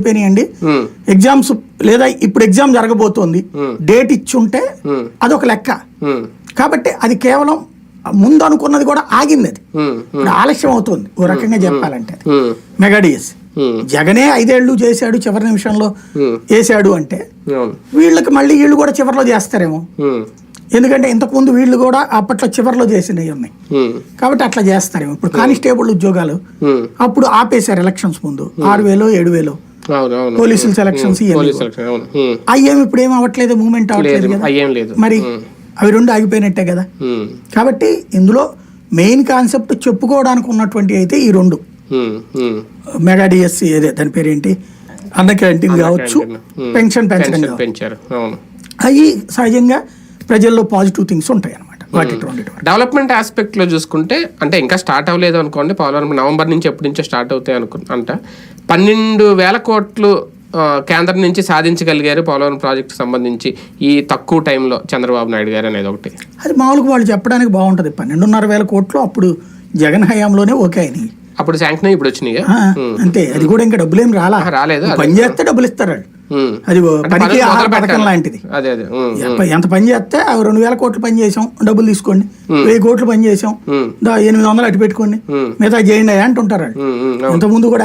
అయిపోయినాయండి ఎగ్జామ్స్ లేదా ఇప్పుడు ఎగ్జామ్ జరగబోతోంది. డేట్ ఇచ్చుంటే Hmm. అదొక లెక్క. కాబట్టి అది కేవలం ముందు అనుకున్నది కూడా ఆగింది అది. ఇప్పుడు ఆలస్యం అవుతుంది. ఓ రకంగా చెప్పాలంటే. మెగాడిఎస్ ఉమ్, జగనే ఐదేళ్ళు చేశాడు చివరి నిమిషంలో. వేసాడు అంటే వీళ్ళకి మళ్ళీ వీళ్ళు కూడా చివరిలో చేస్తారేమో. ఎందుకంటే ఇంతకుముందు వీళ్ళు కూడా అప్పట్లో చివరిలో చేసినవి ఉన్నాయి. కాబట్టి అట్లా చేస్తారేమో. ఇప్పుడు కానిస్టేబుల్ ఉద్యోగాలు అప్పుడు ఆపేశారు ఎలక్షన్స్ ముందు. ఆరు వేలు ఏడు వేలు. పోలీసుల సెలక్షన్స్ ఇవన్నీ పోలీస్ సెలక్షన్ అవును ఉమ్, అయ్యేం ఇప్పుడు ఏం అవ్వట్లేదు మూమెంట్ అవ్వట్లేదు కదా. మరి అవి రెండు ఆగిపోయినట్టే కదా. కాబట్టి ఇందులో మెయిన్ కాన్సెప్ట్ చెప్పుకోవడానికి ఉన్నటువంటి అయితే ఈ రెండు. మెగా డిఎస్సి ఏదే దాని పేరు ఏంటి అన్న క్యాంటీన్ కావచ్చు. పెన్షన్ పెంచడం పెన్షన్ అవి సహజంగా ప్రజల్లో పాజిటివ్ థింగ్స్ ఉంటాయి డెవలప్మెంట్ ఆస్పెక్ట్లో చూసుకుంటే అంటే ఇంకా స్టార్ట్ అవ్వలేదు అనుకోండి పోలవరం నవంబర్ నుంచి ఎప్పటి నుంచో స్టార్ట్ అవుతాయి అనుకు అంట. పన్నెండు వేల కోట్లు కేంద్రం నుంచి సాధించగలిగారు పోలవరం ప్రాజెక్ట్ సంబంధించి ఈ తక్కువ టైంలో చంద్రబాబు నాయుడు గారు అనేది ఒకటి. అది మామూలుగా వాళ్ళు చెప్పడానికి బాగుంటది. పన్నెండున్నర వేల కోట్లు అప్పుడు జగన్ హయాంలోనే ఓకే అయినాయి. అప్పుడు శాంక్షన్ ఇప్పుడు వచ్చినాయి? ఆ, అంతే. అది కూడా ఇంకా డబ్బులు ఏం రాలా రాలేదు. పని చేస్తే డబ్బులు ఇస్తారు. అది పనికి పథకం. లాంటిది. ఎంత- పని చేస్తే రెండు వేల కోట్లు పని చేసాం డబ్బులు తీసుకోండి. వెయ్యి కోట్లు పని చేసాం. ఎనిమిది వందలు అటు పెట్టుకోండి. మిగతా చేయండి అంటుంటారు అవును. ఇంతకుముందు కూడా